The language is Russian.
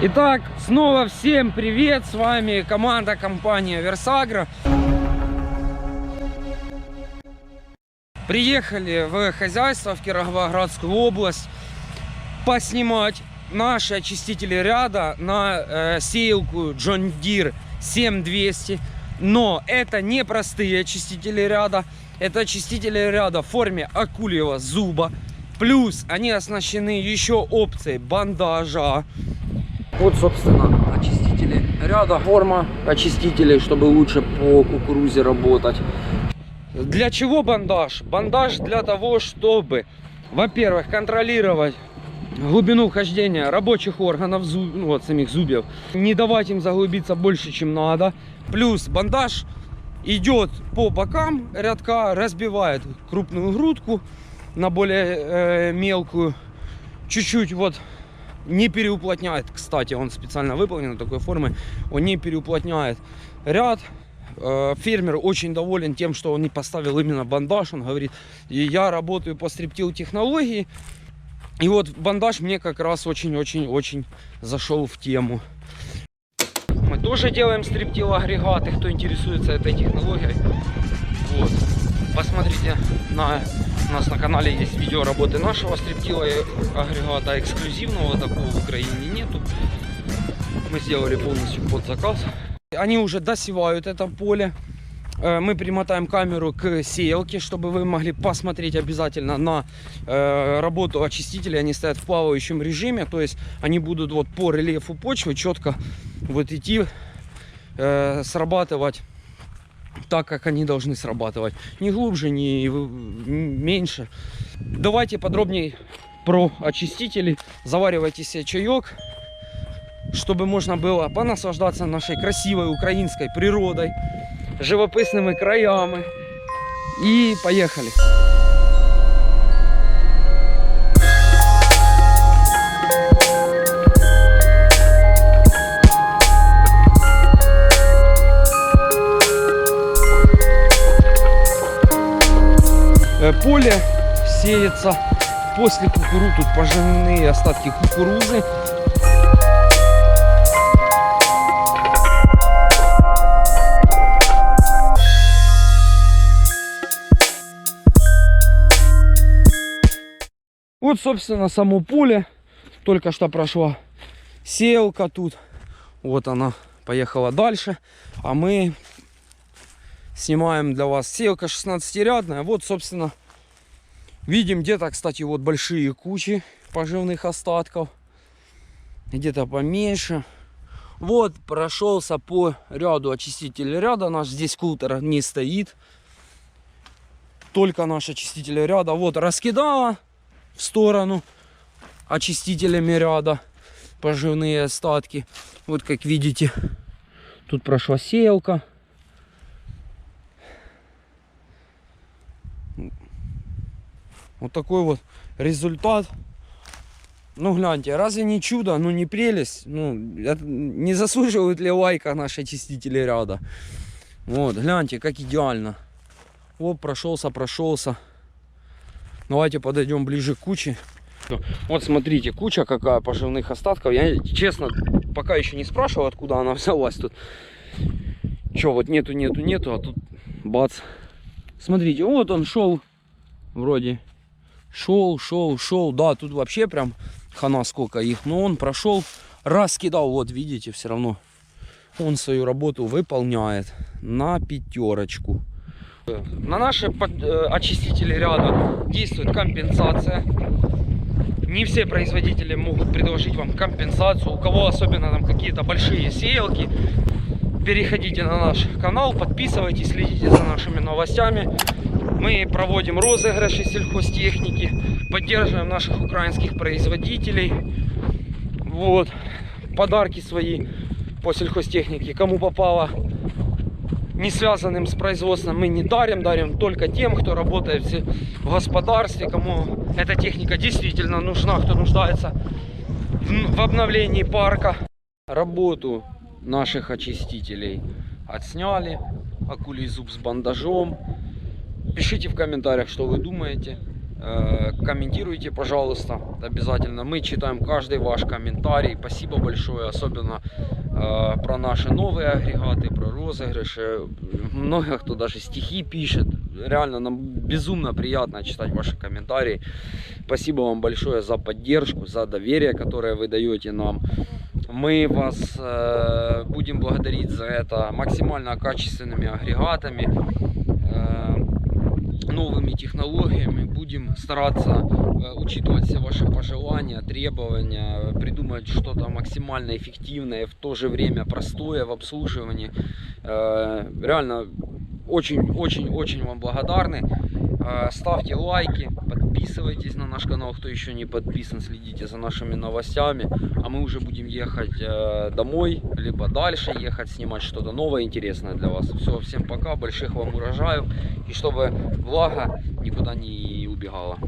Итак, снова всем привет! С вами команда компания Версагра. Приехали в хозяйство в Кировоградскую область поснимать наши очистители ряда на э, сеялку John Deere 7200. Но это не простые очистители ряда, это очистители ряда в форме акульего зуба. Плюс они оснащены еще опцией бандажа. Вот, собственно, очистители ряда, форма очистителей, чтобы лучше по кукурузе работать. Для чего бандаж? Бандаж для того, чтобы, во-первых, контролировать глубину хождения рабочих органов, зуб, ну, вот самих зубьев, не давать им заглубиться больше, чем надо. Плюс бандаж идет по бокам рядка, разбивает крупную грудку на более э, мелкую, чуть-чуть вот не переуплотняет, кстати, он специально выполнен такой формы, он не переуплотняет ряд. Э, Фермер очень доволен тем, что он не поставил именно бандаж. Он говорит, «И я работаю по стриптил технологии. И вот бандаж мне как раз очень-очень-очень зашел в тему. Мы тоже делаем стриптил агрегаты, кто интересуется этой технологией. Вот. Посмотрите, на, у нас на канале есть видео работы нашего стриптила агрегата. Эксклюзивного такого в Украине нету. Мы сделали полностью под заказ. Они уже досевают это поле. Мы примотаем камеру к сеялке, чтобы вы могли посмотреть обязательно на работу очистителей. Они стоят в плавающем режиме, то есть они будут вот по рельефу почвы четко вот идти, срабатывать так, как они должны срабатывать. Не глубже, не меньше. Давайте подробнее про очистители. Заваривайте себе чаек, чтобы можно было понаслаждаться нашей красивой украинской природой, живописными краями. И поехали. Поле сеется после кукурузы, тут пожженные остатки кукурузы. Вот, собственно, само поле. Только что прошла сеялка тут. Вот она поехала дальше. А мы снимаем для вас сеялка 16-рядная. Вот, собственно, видим где-то, кстати, вот большие кучи поживных остатков. Где-то поменьше. Вот прошелся по ряду очистителя ряда. Наш здесь култер не стоит. Только наш очиститель ряда. Вот раскидала в сторону очистителями ряда поживные остатки. Вот как видите, тут прошла сеялка. Вот такой вот результат. Ну гляньте, разве не чудо, ну не прелесть? Ну, это- не заслуживают ли лайка наши очистители ряда? Вот, гляньте, как идеально. Вот прошелся, прошелся. Давайте подойдем ближе к куче. Вот смотрите, куча какая поживных остатков. Я честно пока еще не спрашивал, откуда она взялась тут. Че, вот нету, нету, нету, а тут бац. Смотрите, вот он шел вроде. Шел, шел, шел. Да, тут вообще прям хана сколько их. Но он прошел, раскидал. Вот видите, все равно он свою работу выполняет на пятерочку. На наши э, очистители ряда действует компенсация. Не все производители могут предложить вам компенсацию. У кого особенно там какие-то большие сеялки, переходите на наш канал, подписывайтесь, следите за нашими новостями. Мы проводим розыгрыши сельхозтехники, поддерживаем наших украинских производителей. Вот. Подарки свои по сельхозтехнике. Кому попало не связанным с производством мы не дарим, дарим только тем, кто работает в господарстве, кому эта техника действительно нужна, кто нуждается в обновлении парка. Работу наших очистителей отсняли, акулий зуб с бандажом. Пишите в комментариях, что вы думаете. Э, Комментируйте, пожалуйста, обязательно. Мы читаем каждый ваш комментарий. Спасибо большое, особенно э, про наши новые агрегаты, про розыгрыши. Много кто даже стихи пишет. Реально, нам безумно приятно читать ваши комментарии. Спасибо вам большое за поддержку, за доверие, которое вы даете нам. Мы вас э, будем благодарить за это максимально качественными агрегатами, новыми технологиями. Будем стараться э, учитывать все ваши пожелания, требования, придумать что-то максимально эффективное, в то же время простое в обслуживании. Э, реально очень-очень-очень вам благодарны. Э, Ставьте лайки, подписывайтесь на наш канал, кто еще не подписан, следите за нашими новостями. А мы уже будем ехать э, домой, либо дальше ехать, снимать что-то новое, интересное для вас. Все, всем пока, больших вам урожаев. И чтобы влага никуда не убегала.